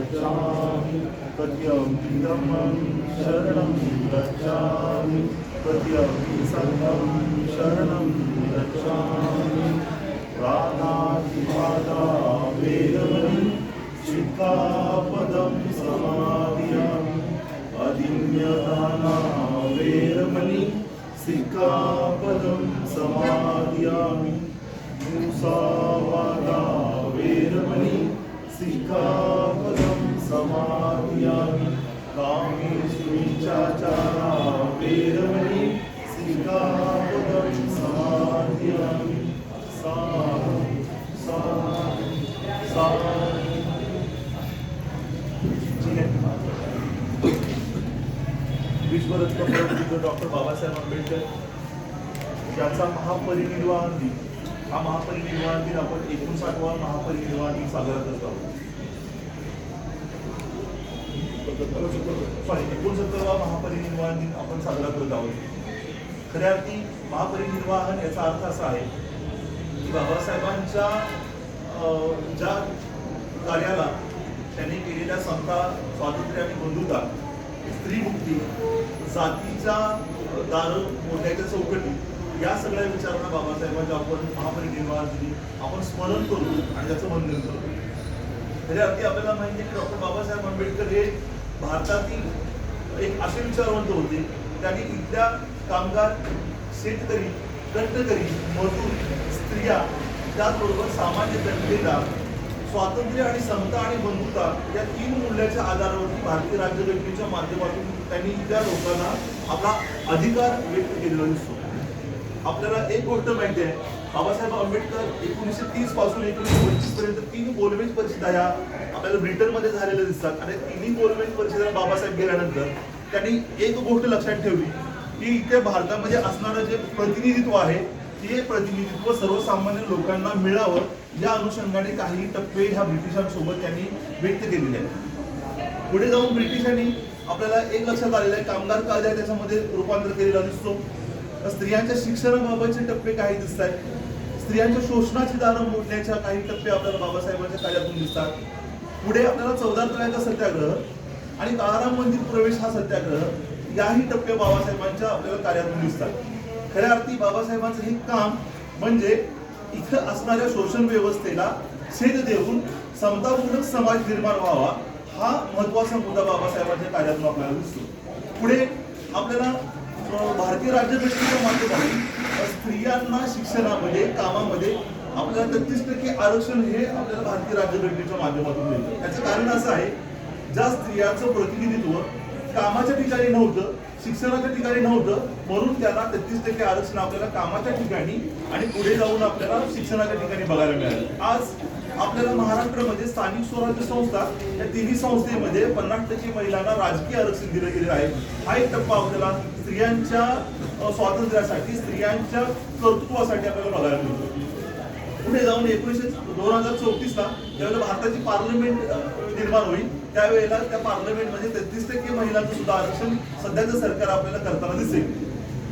गच्छामि तद्यपि सत्यं शरणं गच्छामि तद्यपि शरणं गच्छामि प्राणातिपादा वेदमणि वेरमणि सिक्खापदं समादियामि मुसावादा विश्वरत्न डॉक्टर बाबासाहेब आंबेडकर याचा महापरिनिर्वाण दिन. हा महापरिनिर्वाण दिन आपण एकोणसाठवा महापरिनिर्वाण दिन साजरा करत आहोत. सॉरी एकोणसत्तरवा महापरिनिर्वाण दिन आपण साजरा करत आहोत. खऱ्या अर्थी महापरिनिर्वाहन याचा अर्थ असा आहे की बाबासाहेबांच्या अं, ज्या कार्याला त्यांनी केलेल्या समता स्वातंत्र्य आणि बंधुता स्त्रीमुक्ती जातीच्या दार मोठ्याच्या चौकटी या सगळ्या विचारांना बाबासाहेबांच्या आपण महापरिनिर्वाह दिली आपण स्मरण करू आणि त्याचं वंदन करू. खऱ्या अर्थी आपल्याला माहिती आहे की डॉक्टर बाबासाहेब आंबेडकर हे भारतातील एक असे विचारवंत होते त्यांनी इथल्या कामगार शेतकरी दंतकरी मजूर स्त्रिया त्याचबरोबर सामान्य जनतेला स्वातंत्र्य आणि समता आणि बंधुता या तीन मूल्याच्या आधारावरती भारतीय राज्यघटनेच्या माध्यमातून त्यांनी त्या लोकांना आपला अधिकार व्यक्त केलेला दिसतो. आपल्याला एक गोष्ट माहिती आहे बाबासाहेब आंबेडकर एकोणीसशे तीसपासून एकोणीसशे पंचवीसपर्यंत तीन गोलमेज परिषदा या आपल्याला ब्रिटनमध्ये झालेल्या दिसतात. आणि तिन्ही गोलमेज परिषदेला बाबासाहेब गेल्यानंतर त्यांनी एक गोष्ट लक्षात ठेवली की इथे भारतामध्ये असणारं जे प्रतिनिधित्व आहे ते प्रतिनिधित्व सर्वसामान्य लोकांना मिळावं या अनुषंगाने काही टप्पे ह्या ब्रिटिशांसोबत त्यांनी व्यक्त केलेले आहेत. पुढे जाऊन ब्रिटिशांनी आपल्याला एक लक्षात आलेलं आहे कामगार कायदा आहे त्याच्यामध्ये रूपांतर केलेला दिसतो. स्त्रियांच्या शिक्षणाबाबतचे टप्पे काही दिसत आहेत. स्त्रियांच्या शोषणाची दारं मोडण्याच्या काही टप्पे आपल्याला बाबासाहेबांच्या कायद्यातून दिसतात. पुढे आपल्याला चौदा तळ्याचा सत्याग्रह आणि काळाराम मंदिर प्रवेश हा सत्याग्रह याही टप्पे बाबासाहेबांच्या आपल्याला कार्यातून दिसतात. खऱ्या अर्थी बाबासाहेबांचं हे काम म्हणजे इथं असणाऱ्या शोषण व्यवस्थेला छेद देऊन समतापूर्वक समाज निर्माण व्हावा हा महत्त्वाचा मुद्दा बाबासाहेबांच्या कार्यातून आपल्याला दिसतो. पुढे आपल्याला भारतीय राज्यघटनेच्या माध्यमातून स्त्रियांना शिक्षणामध्ये कामामध्ये आपल्याला तेहतीस टक्के आरक्षण हे आपल्याला भारतीय राज्यघटनेच्या माध्यमातून मिळतं. त्याचं कारण असं आहे ज्या स्त्रियांचं प्रतिनिधित्व कामाच्या ठिकाणी नव्हतं शिक्षणाच्या ठिकाणी नव्हतं म्हणून त्याला तेहतीस टक्के आरक्षण आपल्याला कामाच्या ठिकाणी आणि पुढे जाऊन आपल्याला शिक्षणाच्या ठिकाणी बघायला मिळालं. आज आपल्याला महाराष्ट्रामध्ये स्थानिक स्वराज्य संस्था या तिन्ही संस्थेमध्ये पन्नास टक्के महिलांना राजकीय आरक्षण दिलं गेलेलं आहे. हा एक टप्पा आपल्याला स्त्रियांच्या स्वातंत्र्यासाठी स्त्रियांच्या कर्तृत्वासाठी आपल्याला बघायला मिळतो. पुढे जाऊन एकोणीसशे दोन हजार चौतीस ला ज्यावेळेला भारताची पार्लमेंट निर्माण होईल त्यावेळेला त्या पार्लमेंटमध्ये तेहतीस टक्के महिलांचं सुद्धा आरक्षण सध्याचं सरकार आपल्याला करताना दिसेल.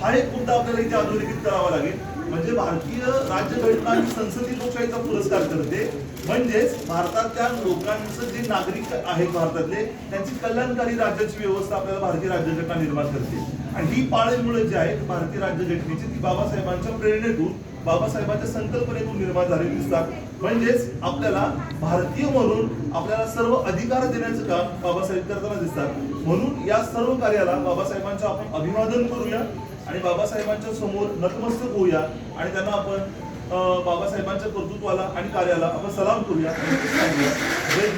हा एक मुद्दा आपल्याला इथे अधोरेखित करावा लागेल. म्हणजे भारतीय राज्यघटना ही संसदीय लोकशाहीचा पुरस्कार करते. म्हणजेच भारतातल्या लोकांचं जे नागरिक आहेत भारतातले त्यांची कल्याणकारी राज्याची व्यवस्था आपल्याला भारतीय राज्यघटना निर्माण करते. आणि ही पाळेमुळे जे आहे भारतीय राज्यघटनेची ती बाबासाहेबांच्या प्रेरणेतून बाबासाहेबांच्या संकल्पनेतून निर्माण झालेली दिसतात. म्हणजेच आपल्याला भारतीय म्हणून आपल्याला सर्व अधिकार देण्याचं काम बाबासाहेब करताना दिसतात. म्हणून या सर्व कार्याला बाबासाहेबांचं आपण अभिवादन करूया आणि बाबासाहेबांच्या समोर नतमस्तक होऊया आणि त्यांना आपण बाबासाहेबांच्या कर्तृत्वाला आणि कार्याला आपण सलाम करूया. सांगूया